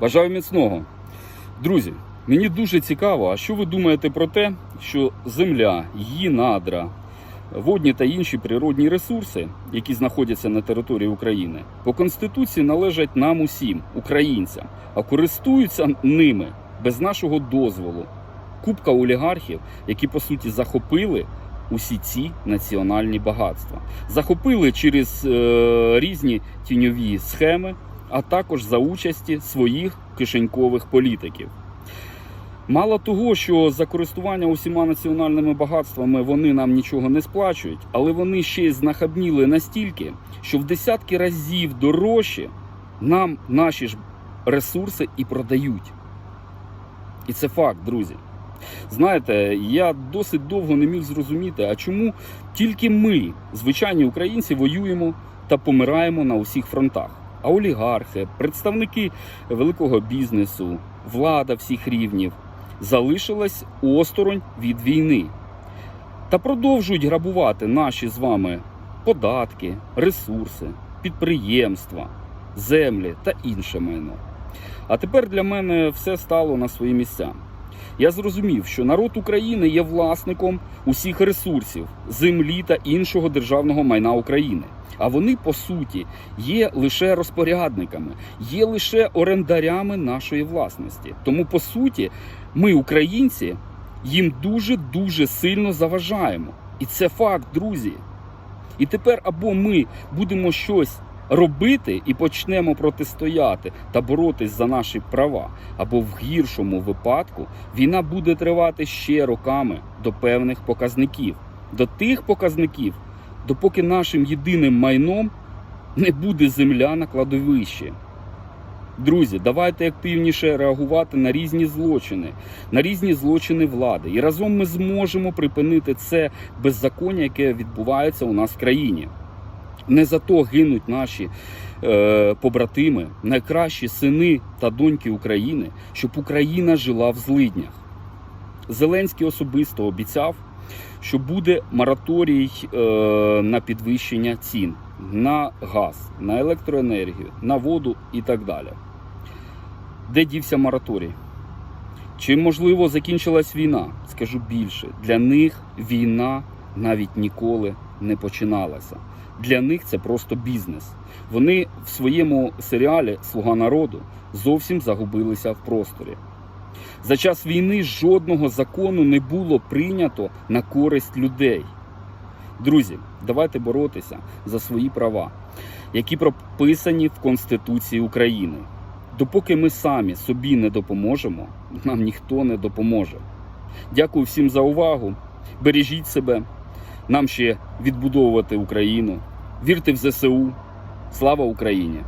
Бажаю міцного. Друзі, мені дуже цікаво, а що ви думаєте про те, що земля, її надра, водні та інші природні ресурси, які знаходяться на території України, по Конституції належать нам усім, українцям, а користуються ними без нашого дозволу. Купка олігархів, які по суті захопили усі ці національні багатства, захопили через е, різні тіньові схеми, а також за участі своїх кишенькових політиків. Мало того, що за користування усіма національними багатствами вони нам нічого не сплачують, але вони ще й знахабніли настільки, що в десятки разів дорожче нам наші ж ресурси і продають. І це факт, друзі. Знаєте, я досить довго не міг зрозуміти, а чому тільки ми, звичайні українці, воюємо та помираємо на усіх фронтах. А олігархи, представники великого бізнесу, влада всіх рівнів залишилась осторонь від війни та продовжують грабувати наші з вами податки, ресурси, підприємства, землі та інше майно. А тепер для мене все стало на свої місця. Я зрозумів, що народ України є власником усіх ресурсів, землі та іншого державного майна України. А вони, по суті, є лише розпорядниками, є лише орендарями нашої власності. Тому, по суті, ми, українці, їм дуже дуже сильно заважаємо. І це факт, друзі. І тепер або ми будемо щось робити і почнемо протистояти та боротись за наші права, або в гіршому випадку війна буде тривати ще роками до певних показників, до тих показників, допоки нашим єдиним майном не буде земля на кладовищі. Друзі, давайте активніше реагувати на різні злочини, на різні злочини влади. І разом ми зможемо припинити це беззаконня, яке відбувається у нас в країні. Не за то гинуть наші е, побратими, найкращі сини та доньки України, щоб Україна жила в злиднях. Зеленський особисто обіцяв, що буде мораторій е, на підвищення цін на газ, на електроенергію, на воду і так далі. Де дівся мораторій? Чи можливо закінчилась війна? Скажу більше, для них війна навіть ніколи не починалася. Для них це просто бізнес. Вони в своєму серіалі Слуга народу зовсім загубилися в просторі. За час війни жодного закону не було прийнято на користь людей. Друзі, давайте боротися за свої права, які прописані в Конституції України. Допоки ми самі собі не допоможемо, нам ніхто не допоможе. Дякую всім за увагу. Бережіть себе. Нам ще відбудовувати Україну. Вірте в ЗСУ. Слава Україні!